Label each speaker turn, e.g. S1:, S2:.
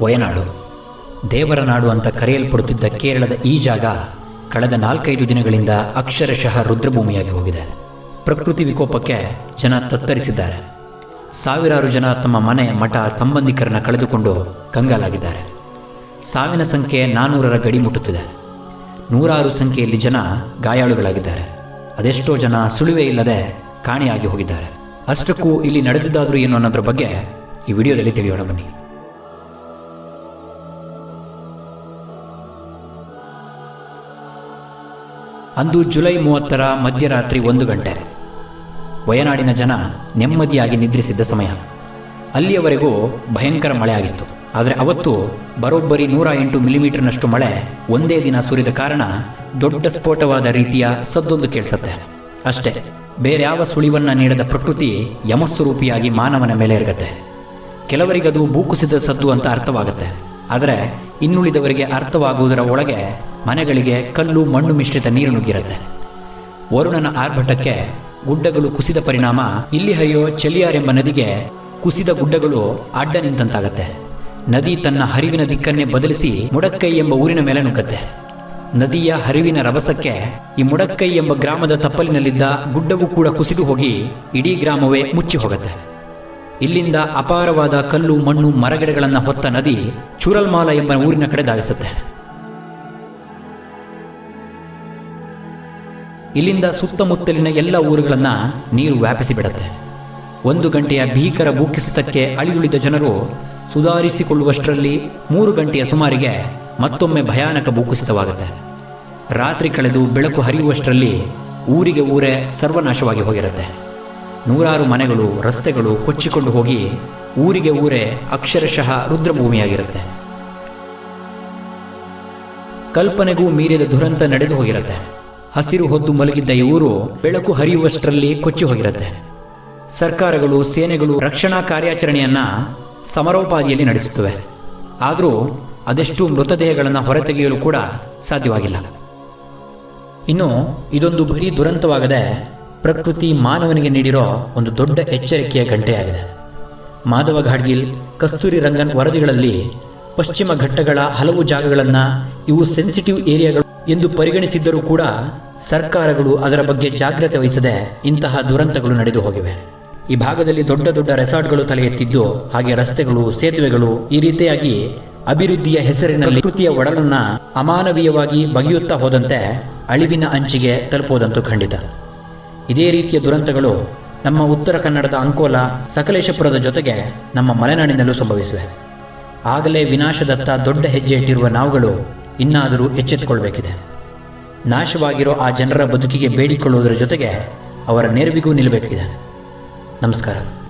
S1: ವಯನಾಡು ದೇವರ ನಾಡು ಅಂತ ಕರೆಯಲ್ಪಡುತ್ತಿದ್ದ ಕೇರಳದ ಈ ಜಾಗ ಕಳೆದ ನಾಲ್ಕೈದು ದಿನಗಳಿಂದ ಅಕ್ಷರಶಃ ರುದ್ರಭೂಮಿಯಾಗಿ ಹೋಗಿದೆ. ಪ್ರಕೃತಿ ವಿಕೋಪಕ್ಕೆ ಜನ ತತ್ತರಿಸಿದ್ದಾರೆ. ಸಾವಿರಾರು ಜನ ತಮ್ಮ ಮನೆ, ಮಠ, ಸಂಬಂಧಿಕರನ್ನ ಕಳೆದುಕೊಂಡು ಕಂಗಾಲಾಗಿದ್ದಾರೆ. ಸಾವಿನ ಸಂಖ್ಯೆ ನಾನ್ನೂರರ ಗಡಿ ಮುಟ್ಟುತ್ತಿದೆ. ನೂರಾರು ಸಂಖ್ಯೆಯಲ್ಲಿ ಜನ ಗಾಯಾಳುಗಳಾಗಿದ್ದಾರೆ. ಅದೆಷ್ಟೋ ಜನ ಸುಳಿವೆ ಇಲ್ಲದೆ ಕಾಣೆಯಾಗಿ ಹೋಗಿದ್ದಾರೆ. ಅಷ್ಟಕ್ಕೂ ಇಲ್ಲಿ ನಡೆದಿದ್ದಾದರೂ ಏನು ಅನ್ನೋದ್ರ ಬಗ್ಗೆ ಈ ವಿಡಿಯೋದಲ್ಲಿ ತಿಳಿಯೋಣ ಬನ್ನಿ. ಅಂದು ಜುಲೈ ಮೂವತ್ತರ ಮಧ್ಯರಾತ್ರಿ ಒಂದು ಗಂಟೆ. ವಯನಾಡಿನ ಜನ ನೆಮ್ಮದಿಯಾಗಿ ನಿದ್ರಿಸಿದ್ದ ಸಮಯ. ಅಲ್ಲಿಯವರೆಗೂ ಭಯಂಕರ ಮಳೆ ಆಗಿತ್ತು ಆದರೆ ಅವತ್ತು ಬರೋಬ್ಬರಿ ನೂರ ಎಂಟು ಮಿಲಿಮೀಟರ್ನಷ್ಟು ಮಳೆ ಒಂದೇ ದಿನ ಸುರಿದ ಕಾರಣ ದೊಡ್ಡ ಸ್ಫೋಟವಾದ ರೀತಿಯ ಸದ್ದೊಂದು ಕೇಳಿಸುತ್ತೆ. ಅಷ್ಟೇ, ಬೇರ್ಯಾವ ಯಾವ ಸುಳಿವನ್ನ ನೀಡದ ಪ್ರಕೃತಿ ಯಮಸ್ವರೂಪಿಯಾಗಿ ಮಾನವನ ಮೇಲೆ ಇರುತ್ತೆ ಕೆಲವರಿಗದು ಭೂಕುಸಿದ ಸದ್ದು ಅಂತ ಅರ್ಥವಾಗುತ್ತೆ. ಆದರೆ ಇನ್ನುಳಿದವರಿಗೆ ಅರ್ಥವಾಗುವುದರ ಒಳಗೆ ಮನೆಗಳಿಗೆ ಕಲ್ಲು ಮಣ್ಣು ಮಿಶ್ರಿತ ನೀರು ನುಗ್ಗಿರುತ್ತೆ. ವರುಣನ ಆರ್ಭಟಕ್ಕೆ ಗುಡ್ಡಗಳು ಕುಸಿದ ಪರಿಣಾಮ ಇಲ್ಲಿ ಹರಿಯೋ ಚಲಿಯಾರ್ ಎಂಬ ನದಿಗೆ ಕುಸಿದ ಗುಡ್ಡಗಳು ಅಡ್ಡ ನಿಂತಂತಾಗತ್ತೆ. ನದಿ ತನ್ನ ಹರಿವಿನ ದಿಕ್ಕನ್ನೇ ಬದಲಿಸಿ ಮುಡಕ್ಕೈ ಎಂಬ ಊರಿನ ಮೇಲೆ ನುಗ್ಗತ್ತೆ. ನದಿಯ ಹರಿವಿನ ರಭಸಕ್ಕೆ ಈ ಮುಡಕ್ಕೈ ಎಂಬ ಗ್ರಾಮದ ತಪ್ಪಲಿನಲ್ಲಿದ್ದ ಗುಡ್ಡವೂ ಕೂಡ ಕುಸಿದು ಹೋಗಿ ಇಡೀ ಗ್ರಾಮವೇ ಮುಚ್ಚಿ ಹೋಗುತ್ತೆ. ಇಲ್ಲಿಂದ ಅಪಾರವಾದ ಕಲ್ಲು ಮಣ್ಣು ಮರಗಿಡಗಳನ್ನು ಹೊತ್ತ ನದಿ ಚೂರಲ್ಮಾಲ ಎಂಬ ಊರಿನ ಕಡೆ ಧಾವಿಸುತ್ತೆ. ಇಲ್ಲಿಂದ ಸುತ್ತಮುತ್ತಲಿನ ಎಲ್ಲ ಊರುಗಳನ್ನು ನೀರು ವ್ಯಾಪಿಸಿಬಿಡುತ್ತೆ. ಒಂದು ಗಂಟೆಯ ಭೀಕರ ಭೂಕಿಸಿತಕ್ಕೆ ಅಳಿಯುಳಿದ ಜನರು ಸುಧಾರಿಸಿಕೊಳ್ಳುವಷ್ಟರಲ್ಲಿ ಮೂರು ಗಂಟೆಯ ಸುಮಾರಿಗೆ ಮತ್ತೊಮ್ಮೆ ಭಯಾನಕ ಭೂಕುಸಿತವಾಗುತ್ತೆ. ರಾತ್ರಿ ಕಳೆದು ಬೆಳಕು ಹರಿಯುವಷ್ಟರಲ್ಲಿ ಊರಿಗೆ ಊರೇ ಸರ್ವನಾಶವಾಗಿ ಹೋಗಿರುತ್ತೆ. ನೂರಾರು ಮನೆಗಳು, ರಸ್ತೆಗಳು ಕೊಚ್ಚಿಕೊಂಡು ಹೋಗಿ ಊರಿಗೆ ಊರೇ ಅಕ್ಷರಶಃ ರುದ್ರಭೂಮಿಯಾಗಿರುತ್ತೆ. ಕಲ್ಪನೆಗೂ ಮೀರಿದ ದುರಂತ ನಡೆದು ಹೋಗಿರುತ್ತೆ. ಹಸಿರು ಹೊದ್ದು ಮಲಗಿದ್ದ ಇವರು ಬೆಳಕು ಹರಿಯುವಷ್ಟರಲ್ಲಿ ಕೊಚ್ಚಿ ಹೋಗಿರುತ್ತೆ. ಸರ್ಕಾರಗಳು, ಸೇನೆಗಳು ರಕ್ಷಣಾ ಕಾರ್ಯಾಚರಣೆಯನ್ನ ಸಮರೋಪಾದಿಯಲ್ಲಿ ನಡೆಸುತ್ತವೆ. ಆದರೂ ಅದೆಷ್ಟು ಮೃತದೇಹಗಳನ್ನು ಹೊರತೆಗೆಯಲು ಕೂಡ ಸಾಧ್ಯವಾಗಿಲ್ಲ. ಇನ್ನು ಇದೊಂದು ಬರೀ ದುರಂತವಾಗದೆ ಪ್ರಕೃತಿ ಮಾನವನಿಗೆ ನೀಡಿರೋ ಒಂದು ದೊಡ್ಡ ಎಚ್ಚರಿಕೆಯ ಗಂಟೆಯಾಗಿದೆ. ಮಾಧವ ಘಾಡ್ಗಿಲ್ ಕಸ್ತೂರಿ ರಂಗನ್ ವರದಿಗಳಲ್ಲಿ ಪಶ್ಚಿಮ ಘಟ್ಟಗಳ ಹಲವು ಜಾಗಗಳನ್ನು ಇವು ಸೆನ್ಸಿಟಿವ್ ಏರಿಯಾಗಳು ಎಂದು ಪರಿಗಣಿಸಿದ್ದರೂ ಕೂಡ ಸರ್ಕಾರಗಳು ಅದರ ಬಗ್ಗೆ ಜಾಗ್ರತೆ ವಹಿಸದೆ ಇಂತಹ ದುರಂತಗಳು ನಡೆದು ಹೋಗಿವೆ. ಈ ಭಾಗದಲ್ಲಿ ದೊಡ್ಡ ದೊಡ್ಡ ರೆಸಾರ್ಟ್ಗಳು ತಲೆ ಎತ್ತಿದ್ದು, ಹಾಗೆ ರಸ್ತೆಗಳು, ಸೇತುವೆಗಳು ಈ ರೀತಿಯಾಗಿ ಅಭಿವೃದ್ಧಿಯ ಹೆಸರಿನಲ್ಲಿ ಕೃತಿಯ ಒಡಲನ್ನ ಅಮಾನವೀಯವಾಗಿ ಬಗೆಯುತ್ತಾ ಹೋದಂತೆ ಅಳಿವಿನ ಅಂಚಿಗೆ ತಲುಪುವುದಂತೂ ಖಂಡಿತ. ಇದೇ ರೀತಿಯ ದುರಂತಗಳು ನಮ್ಮ ಉತ್ತರ ಕನ್ನಡದ ಅಂಕೋಲ, ಸಕಲೇಶಪುರದ ಜೊತೆಗೆ ನಮ್ಮ ಮಲೆನಾಡಿನಲ್ಲೂ ಸಂಭವಿಸಿವೆ. ಆಗಲೇ ವಿನಾಶದತ್ತ ದೊಡ್ಡ ಹೆಜ್ಜೆ ಇಟ್ಟಿರುವ ನಾವುಗಳು ಇನ್ನಾದರೂ ಎಚ್ಚೆತ್ತುಕೊಳ್ಬೇಕಿದೆ. ನಾಶವಾಗಿರೋ ಆ ಜನರ ಬದುಕಿಗೆ ಬೇಡಿಕೊಳ್ಳುವುದರ ಜೊತೆಗೆ ಅವರ ನೆರವಿಗೂ ನಿಲ್ಲಬೇಕಿದೆ. ನಮಸ್ಕಾರ.